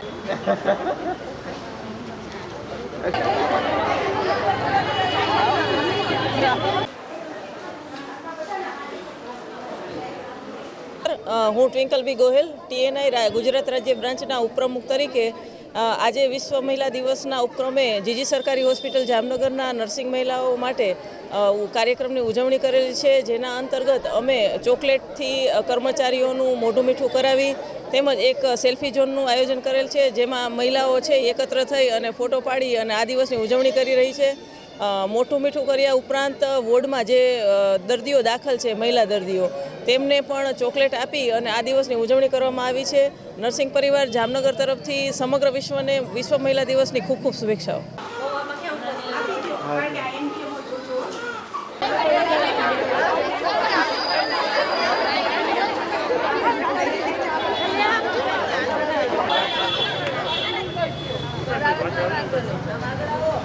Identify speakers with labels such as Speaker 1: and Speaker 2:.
Speaker 1: હું Twinkle B Gohil TNI Gujarat રાજ્ય બ્રાન્ચના ઉપપ્રમુખ તરીકે આજે વિશ્વ મહિલા દિવસના ઉપક્રમે જીજી સરકારી હોસ્પિટલ જામનગરના નર્સિંગ મહિલાઓ માટે કાર્યક્રમની ઉજવણી કરેલી છે. જેના અંતર્ગત અમે ચોકલેટથી કર્મચારીઓનું મોઢું મીઠું કરાવી તેમજ એક સેલ્ફી ઝોનનું આયોજન કરેલ છે, જેમાં મહિલાઓ છે એકત્ર થઈ અને ફોટો પાડી અને આ દિવસની ઉજવણી કરી રહી છે. મોટું મીઠું કર્યા ઉપરાંત વોર્ડમાં જે દર્દીઓ દાખલ છે, મહિલા દર્દીઓ, તેમને પણ ચોકલેટ આપી અને આ દિવસની ઉજવણી કરવામાં આવી છે. નર્સિંગ પરિવાર જામનગર તરફથી સમગ્ર વિશ્વને, વિશ્વ મહિલા દિવસની ખૂબ ખૂબ શુભેચ્છાઓ. 我来拿这个，拿这个哦。